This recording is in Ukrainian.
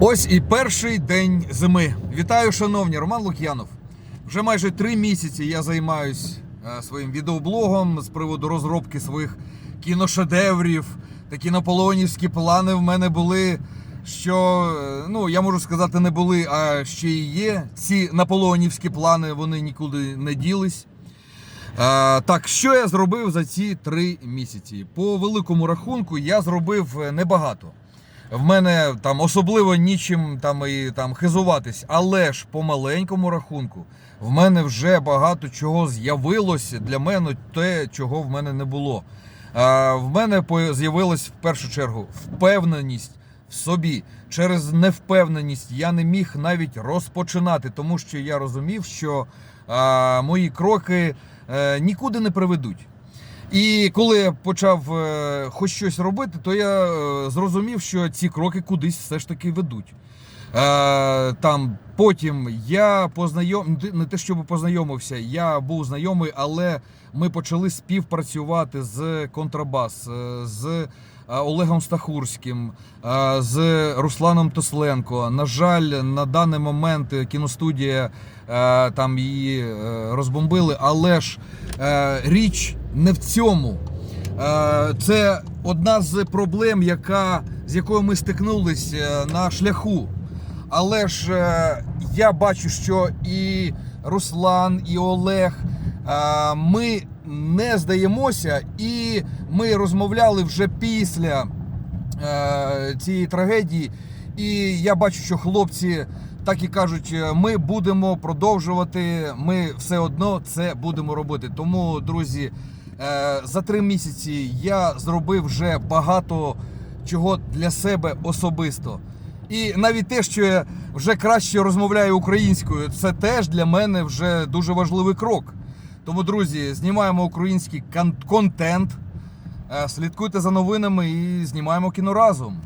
Ось і перший день зими. Вітаю, шановні, Роман Лук'янов. Вже майже три місяці я займаюсь е, своїм відеоблогом з приводу розробки своїх кіношедеврів. Такі наполеонівські плани в мене були. Що, е, ну, я можу сказати, не були, а ще й є. Ці наполеонівські плани вони нікуди не ділись. Е, так, що я зробив за ці три місяці? По великому рахунку я зробив небагато. В мене там особливо нічим там і там хизуватись, але ж по маленькому рахунку в мене вже багато чого з'явилося для мене, те, чого в мене не було. Е, в мене з'явилась в першу чергу впевненість в собі. Через невпевненість я не міг навіть розпочинати, тому що я розумів, що е, мої кроки е, нікуди не приведуть. І коли я почав е, хоч щось робити, то я е, зрозумів, що ці кроки кудись все ж таки ведуть. Е, там потім я познайом... не те, щоб познайомився, я був знайомий, але ми почали співпрацювати з контрабас, з Олегом Стахурським, з Русланом Тосленко. На жаль, на даний момент кіностудія там її розбомбили, але ж річ не в цьому. Е, Це одна з проблем, яка, з якою ми стикнулися на шляху. Але ж е, я бачу, що і Руслан, і Олег, е, ми не здаємося, і ми розмовляли вже після е, цієї трагедії. І я бачу, що хлопці так і кажуть, е, ми будемо продовжувати, ми все одно це будемо робити. Тому, друзі, е, за три місяці я зробив вже багато чого для себе особисто. І навіть те, що я вже краще розмовляю українською, це теж для мене вже дуже важливий крок. Тому, друзі, знімаємо український контент, е, слідкуйте за новинами і знімаємо кіно разом.